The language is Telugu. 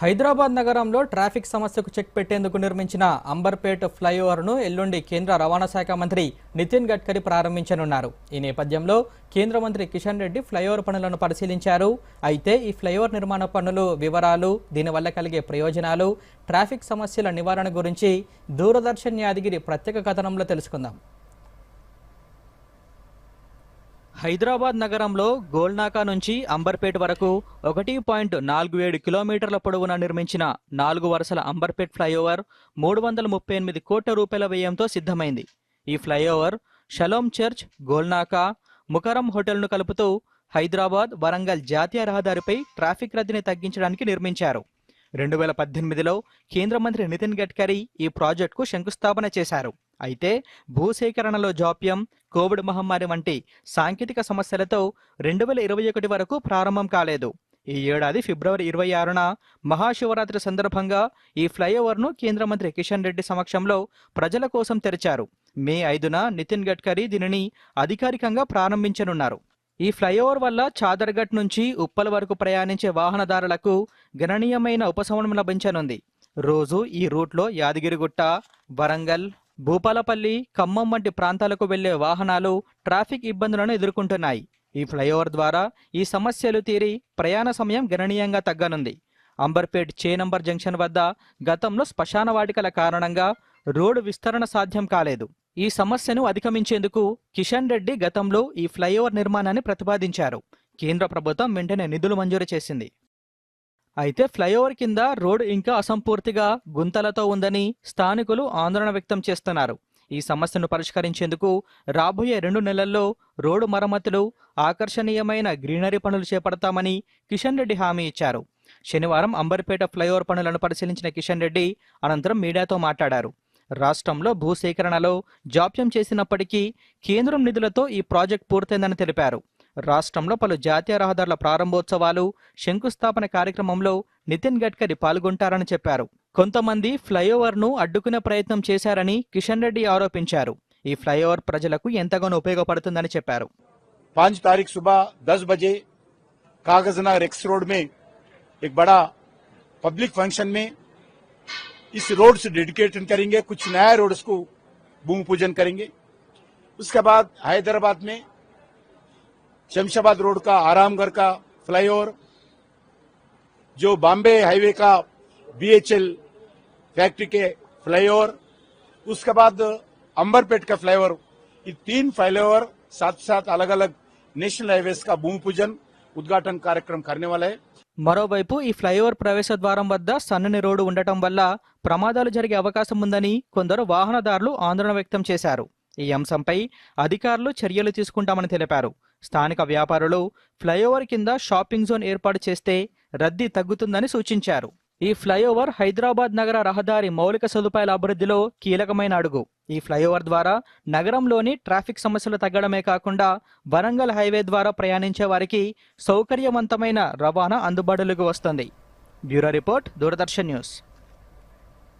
హైదరాబాద్ నగరంలో ట్రాఫిక్ సమస్యకు చెక్ పెట్టేందుకు నిర్మించిన అంబర్పేట్ ఫ్లైఓవర్ను ఎల్లుండి కేంద్ర రవాణా శాఖ మంత్రి నితిన్ గడ్కరీ ప్రారంభించనున్నారు. ఈ నేపథ్యంలో కేంద్ర మంత్రి కిషన్ రెడ్డి ఫ్లైఓవర్ పనులను పరిశీలించారు. అయితే ఈ ఫ్లైఓవర్ నిర్మాణ పనులు వివరాలు దీనివల్ల కలిగే ప్రయోజనాలు ట్రాఫిక్ సమస్యల నివారణ గురించి దూరదర్శన్ యాదగిరి ప్రత్యేక కథనంలో తెలుసుకుందాం. హైదరాబాద్ నగరంలో గోల్నాకా నుంచి అంబర్పేట్ వరకు ఒకటి పాయింట్ నాలుగు ఏడు కిలోమీటర్ల పొడవున నిర్మించిన నాలుగు వరుసల అంబర్పేట్ ఫ్లైఓవర్ మూడు వందల ముప్పై ఎనిమిది కోట్ల రూపాయల వ్యయంతో సిద్ధమైంది. ఈ flyover Shalom church Golnaka Mukarram హోటల్ను కలుపుతూ హైదరాబాద్ వరంగల్ జాతీయ రహదారిపై ట్రాఫిక్ రద్దీని తగ్గించడానికి నిర్మించారు. రెండు వేల పద్దెనిమిదిలో కేంద్ర మంత్రి నితిన్ గడ్కరీ ఈ ప్రాజెక్టుకు శంకుస్థాపన చేశారు. అయితే భూసేకరణలో జాప్యం కోవిడ్ మహమ్మారి వంటి సాంకేతిక సమస్యలతో రెండు వేల ఇరవై ఒకటి వరకు ప్రారంభం కాలేదు. ఈ ఏడాది ఫిబ్రవరి ఇరవై ఆరున మహాశివరాత్రి సందర్భంగా ఈ ఫ్లైఓవర్ను కేంద్ర మంత్రి కిషన్ రెడ్డి సమక్షంలో ప్రజల కోసం తెరిచారు. మే ఐదున నితిన్ గడ్కరీ దీనిని అధికారికంగా ప్రారంభించనున్నారు. ఈ ఫ్లైఓవర్ వల్ల చాదర్ఘట్ నుంచి ఉప్పల్ వరకు ప్రయాణించే వాహనదారులకు గణనీయమైన ఉపశమనం లభించనుంది. రోజు ఈ రూట్లో యాదగిరిగుట్ట వరంగల్ భూపాలపల్లి ఖమ్మం వంటి ప్రాంతాలకు వెళ్ళే వాహనాలు ట్రాఫిక్ ఇబ్బందులను ఎదుర్కొంటున్నాయి. ఈ ఫ్లైఓవర్ ద్వారా ఈ సమస్యలు తీరి ప్రయాణ సమయం గణనీయంగా తగ్గనుంది. అంబర్పేట్ చే నంబర్ జంక్షన్ వద్ద గతంలో శ్మశాన వాటికల కారణంగా రోడ్డు విస్తరణ సాధ్యం కాలేదు. ఈ సమస్యను అధిగమించేందుకు కిషన్ రెడ్డి గతంలో ఈ ఫ్లైఓవర్ నిర్మాణాన్ని ప్రతిపాదించారు. కేంద్ర ప్రభుత్వం వెంటనే నిధులు మంజూరు చేసింది. అయితే ఫ్లైఓవర్ కింద రోడ్డు ఇంకా అసంపూర్తిగా గుంతలతో ఉందని స్థానికులు ఆందోళన వ్యక్తం చేస్తున్నారు. ఈ సమస్యను పరిష్కరించేందుకు రాబోయే రెండు నెలల్లో రోడ్డు మరమ్మతులు ఆకర్షణీయమైన గ్రీనరీ పనులు చేపడతామని కిషన్ రెడ్డి హామీ ఇచ్చారు. శనివారం అంబర్పేట ఫ్లైఓవర్ పనులను పరిశీలించిన కిషన్ రెడ్డి అనంతరం మీడియాతో మాట్లాడారు. రాష్ట్రంలో భూసేకరణలో జాప్యం చేసినప్పటికీ కేంద్రం నిధులతో ఈ ప్రాజెక్ట్ పూర్తయిందని తెలిపారు రాష్ట్రంలో పలు జాతీయ రహదారుల ప్రారంభోత్సవాలు శంకుస్థాపన కార్యక్రమంలో నితిన్ గడ్కరీ పాల్గొంటారని చెప్పారు కొంతమంది ఫ్లైఓవర్ను అడ్డుకునే ప్రయత్నం చేశారని కిషన్ రెడ్డి ఆరోపించారు ఈ ఫ్లైఓవర్ ప్రజలకు ఎంతగానో ఉపయోగపడుతుందని చెప్పారు पांच तारीख सुबह दस बजे कागजनगर एक्स रोड में एक बड़ा पब्लिक फंक्शन में इस रोड से डेडिकेशन करेंगे, कुछ नया रोड को भूमि पूजन करेंगे। उसके बाद हैदराबाद में शमशाबाद रोड का, आरामगढ़ का फ्लाईओवर, जो बॉम्बे हाईवे का बीएचएल फैक्ट्री के फ्लाईओवर, उसके बाद अंबरपेट का फ्लाईओवर, ये तीन फ्लाईओवर साथ साथ अलग अलग नेशनल हाईवेज का भूमि पूजन, उद्घाटन कार्यक्रम करने वाला है। మరోవైపు ఈ ఫ్లైఓవర్ ప్రవేశ ద్వారం వద్ద సన్నని రోడ్డు ఉండటం వల్ల ప్రమాదాలు జరిగే అవకాశం ఉందని కొందరు వాహనదారులు ఆందోళన వ్యక్తం చేశారు. ఈ అంశంపై అధికారులు చర్యలు తీసుకుంటామని తెలిపారు. స్థానిక వ్యాపారులు ఫ్లైఓవర్ కింద షాపింగ్ జోన్ ఏర్పాటు చేస్తే రద్దీ తగ్గుతుందని సూచించారు. ఈ ఫ్లైఓవర్ హైదరాబాద్ నగర రహదారి మౌలిక సదుపాయాల అభివృద్ధిలో కీలకమైన అడుగు. ఈ ఫ్లైఓవర్ ద్వారా నగరంలోని ట్రాఫిక్ సమస్యలు తగ్గడమే కాకుండా వరంగల్ హైవే ద్వారా ప్రయాణించే వారికి సౌకర్యవంతమైన రవాణా అందుబాటులోకి వస్తుంది. Bureau report Doordarshan news.